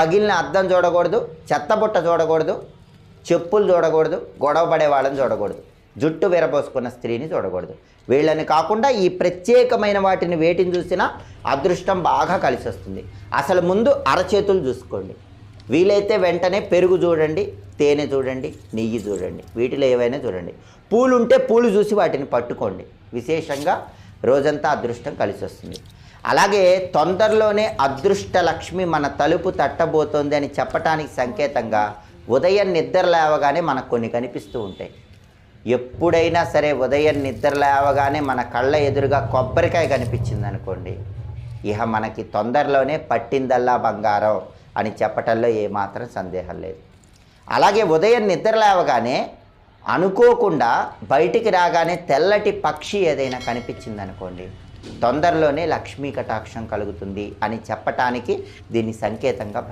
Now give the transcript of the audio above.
పగిలిన అద్దం చూడకూడదు చెత్తబుట్ట చూడకూడదు చెప్పులు చూడకూడదు గొడవ పడే వాళ్ళని చూడకూడదు జుట్టు విరబోసుకున్న స్త్రీని చూడకూడదు. వీళ్ళని కాకుండా ఈ ప్రత్యేకమైన వాటిని వేటిని చూసినా అదృష్టం బాగా కలిసి వస్తుంది అసలు ముందు అరచేతులు చూసుకోండి. వీలైతే వెంటనే పెరుగు చూడండి తేనె చూడండి నెయ్యి చూడండి వీటిలో ఏవైనా చూడండి. పూలు ఉంటే పూలు చూసి వాటిని పట్టుకోండి. విశేషంగా రోజంతా అదృష్టం కలిసి వస్తుంది అలాగే తొందరలోనే అదృష్ట లక్ష్మి మన తలుపు తట్టబోతోంది అని చెప్పటానికి సంకేతంగా ఉదయం నిద్ర లేవగానే మనకు కొన్ని కనిపిస్తూ ఉంటాయి. ఎప్పుడైనా సరే ఉదయం నిద్ర లేవగానే మన కళ్ళ ఎదురుగా కొబ్బరికాయ కనిపించింది అనుకోండి. ఇహ మనకి తొందరలోనే పట్టిందల్లా బంగారం అని చెప్పటంలో ఏమాత్రం సందేహం లేదు. అలాగే ఉదయం నిద్ర లేవగానే అనుకోకుండా బయటికి రాగానే తెల్లటి పక్షి ఏదైనా కనిపించింది అనుకోండి. తొందరలోనే లక్ష్మీ కటాక్షం కలుగుతుంది అని చెప్పటానికి దీన్ని సంకేతంగా